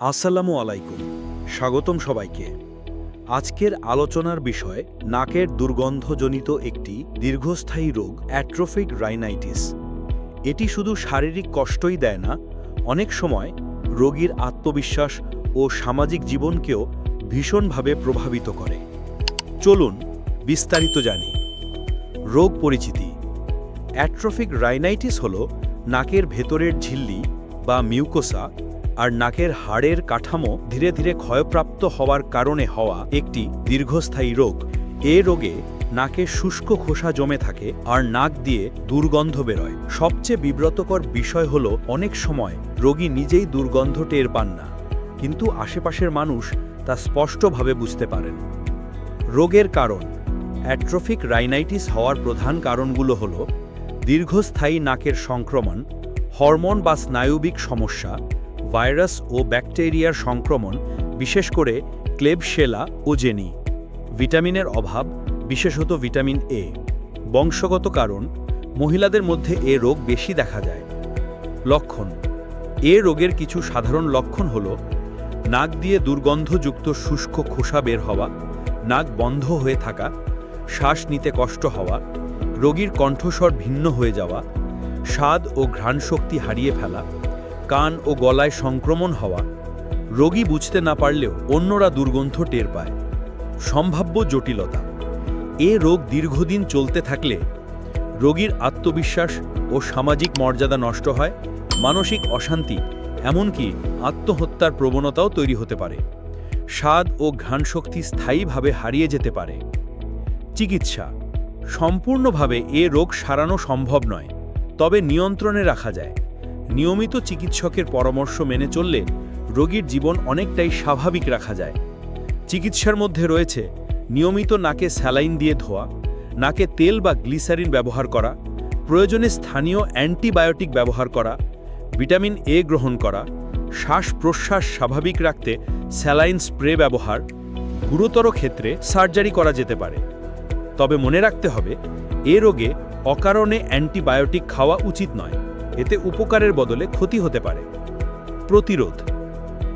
আসসালামু আলাইকুম। স্বাগতম সবাইকে। আজকের আলোচনার বিষয়, নাকের দুর্গন্ধজনিত একটি দীর্ঘস্থায়ী রোগ, অ্যাট্রোফিক রাইনাইটিস। এটি শুধু শারীরিক কষ্টই দেয় না, অনেক সময় রোগীর আত্মবিশ্বাস ও সামাজিক জীবনকেও ভীষণভাবে প্রভাবিত করে। চলুন বিস্তারিত জানি। রোগ পরিচিতি। অ্যাট্রোফিক রাইনাইটিস হল নাকের ভেতরের ঝিল্লি বা মিউকোসা আর নাকের হাড়ের কাঠামো ধীরে ধীরে ক্ষয়প্রাপ্ত হওয়ার কারণে হওয়া একটি দীর্ঘস্থায়ী রোগ। এ রোগে নাকে শুষ্ক খোসা জমে থাকে আর নাক দিয়ে দুর্গন্ধ বেরোয়। সবচেয়ে বিব্রতকর বিষয় হলো অনেক সময় রোগী নিজেই দুর্গন্ধ টের পান না, কিন্তু আশেপাশের মানুষ তা স্পষ্টভাবে বুঝতে পারেন। রোগের কারণ অ্যাট্রোফিক রাইনাইটিস হওয়ার প্রধান কারণগুলো হল দীর্ঘস্থায়ী নাকের সংক্রমণ হরমোন বা স্নায়ুবিক সমস্যা, ভাইরাস ও ব্যাকটেরিয়ার সংক্রমণ, বিশেষ করে ক্লেবশেলা ও জেনি। ভিটামিনের অভাব, বিশেষত ভিটামিন এ। বংশগত কারণ, মহিলাদের মধ্যে এ রোগ বেশি দেখা যায়। লক্ষণ, এ রোগের কিছু সাধারণ লক্ষণ হল, নাক দিয়ে দুর্গন্ধযুক্ত শুষ্ক খোসা বের হওয়া, নাক বন্ধ হয়ে থাকা, শ্বাস নিতে কষ্ট হওয়া, রোগীর কণ্ঠস্বর ভিন্ন হয়ে যাওয়া স্বাদ ও ঘ্রাণশক্তি হারিয়ে ফেলা, কান ও গলায় সংক্রমণ হওয়া, রোগী বুঝতে না পারলেও অন্যরা দুর্গন্ধ টের পায়। সম্ভাব্য জটিলতা, এ রোগ দীর্ঘদিন চলতে থাকলে রোগীর আত্মবিশ্বাস ও সামাজিক মর্যাদা নষ্ট হয়, মানসিক অশান্তি, এমনকি আত্মহত্যার প্রবণতাও তৈরি হতে পারে। স্বাদ ও ঘ্রাণশক্তি স্থায়ীভাবে হারিয়ে যেতে পারে। চিকিৎসা, সম্পূর্ণভাবে এ রোগ সারানো সম্ভব নয়। তবে নিয়ন্ত্রণে রাখা যায়। নিয়মিত চিকিৎসকের পরামর্শ মেনে চললে রোগীর জীবন অনেকটাই স্বাভাবিক রাখা যায়। চিকিৎসার মধ্যে রয়েছে নিয়মিত নাকে স্যালাইন দিয়ে ধোয়া, নাকে তেল বা গ্লিসারিন ব্যবহার করা, প্রয়োজনে স্থানীয় অ্যান্টিবায়োটিক ব্যবহার করা, ভিটামিন এ গ্রহণ করা শ্বাস প্রশ্বাস স্বাভাবিক রাখতে স্যালাইন স্প্রে ব্যবহার, গুরুতর ক্ষেত্রে সার্জারি করা যেতে পারে। তবে মনে রাখতে হবে, এ রোগে অকারণে অ্যান্টিবায়োটিক খাওয়া উচিত নয়। এতে উপকারের বদলে ক্ষতি হতে পারে। প্রতিরোধ।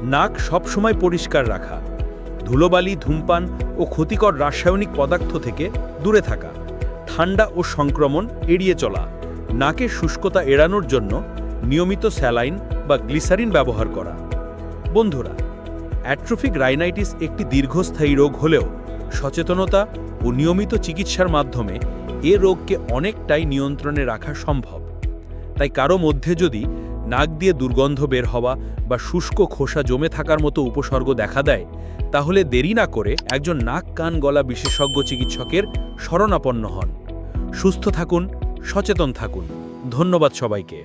নাক সবসময় পরিষ্কার রাখা। ধুলোবালি, ধূমপান ও ক্ষতিকর রাসায়নিক পদার্থ থেকে দূরে থাকা। ঠান্ডা ও সংক্রমণ এড়িয়ে চলা। নাকে শুষ্কতা এড়ানোর জন্য নিয়মিত স্যালাইন বা গ্লিসারিন ব্যবহার করা। বন্ধুরা, অ্যাট্রোফিক রাইনাইটিস একটি দীর্ঘস্থায়ী রোগ হলেও সচেতনতা ও নিয়মিত চিকিৎসার মাধ্যমে এ রোগকে অনেকটাই নিয়ন্ত্রণে রাখা সম্ভব। তাই কারও মধ্যে যদি নাক দিয়ে দুর্গন্ধ বের হওয়া বা শুষ্ক খোসা জমে থাকার মতো উপসর্গ দেখা দেয়, তাহলে দেরি না করে একজন নাক, কান গলা বিশেষজ্ঞ চিকিৎসকের শরণাপন্ন হন। সুস্থ থাকুন, সচেতন থাকুন। ধন্যবাদ সবাইকে।